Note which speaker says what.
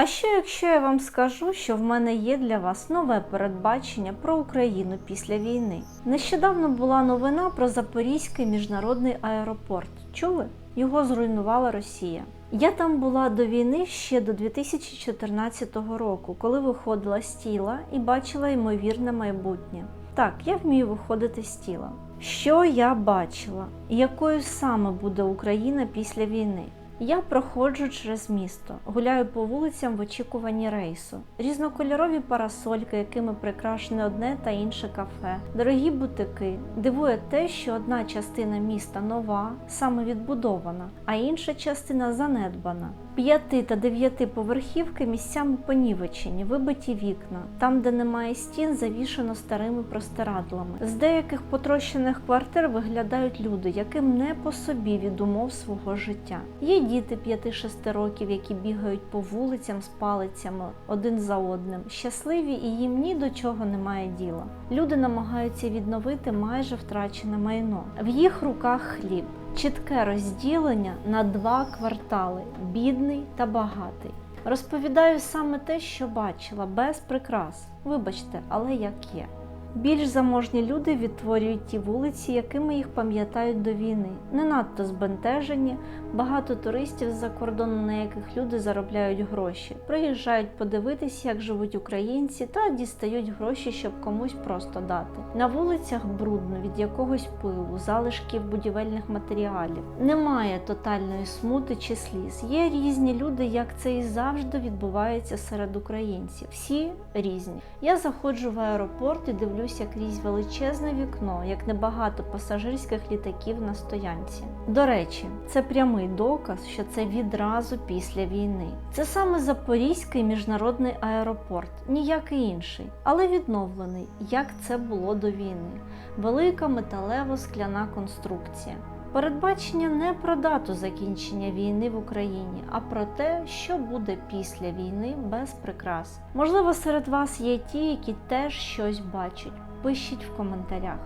Speaker 1: А що якщо я вам скажу, що в мене є для вас нове передбачення про Україну після війни? Нещодавно була новина про Запорізький міжнародний аеропорт. Чули? Його зруйнувала Росія. Я там була до війни ще до 2014 року, коли виходила з тіла і бачила ймовірне майбутнє. Так, я вмію виходити з тіла. Що я бачила? Якою саме буде Україна після війни? Я проходжу через місто, гуляю по вулицям в очікуванні рейсу. Різнокольорові парасольки, якими прикрашене одне та інше кафе, дорогі бутики. Дивує те, що одна частина міста нова, саме відбудована, а інша частина занедбана. П'яти та дев'яти поверхівки місцями понівечені, вибиті вікна. Там, де немає стін, завішано старими простирадлами. З деяких потрощених квартир виглядають люди, яким не по собі від умов свого життя. Є діти 5-6 років, які бігають по вулицям з палицями один за одним, щасливі і їм ні до чого немає діла. Люди намагаються відновити майже втрачене майно. В їх руках хліб. Чітке розділення на два квартали бідний та багатий. Розповідаю саме те, що бачила, без прикрас. Вибачте, але як є. Більш заможні люди відтворюють ті вулиці, якими їх пам'ятають до війни. Не надто збентежені, багато туристів з-за кордону, на яких люди заробляють гроші, приїжджають подивитися, як живуть українці, та дістають гроші, щоб комусь просто дати. На вулицях брудно від якогось пилу, залишків будівельних матеріалів. Немає тотальної смути чи сліз. Є різні люди, як це і завжди відбувається серед українців. Всі різні. Я заходжу в аеропорт і дивлюся крізь величезне вікно, як небагато пасажирських літаків на стоянці. До речі, це прямий доказ, що це відразу після війни. Це саме Запорізький міжнародний аеропорт, ніякий інший, але відновлений, як це було до війни. Велика металево-скляна конструкція. Передбачення не про дату закінчення війни в Україні, а про те, що буде після війни без прикрас. Можливо, серед вас є ті, які теж щось бачать. Пишіть в коментарях.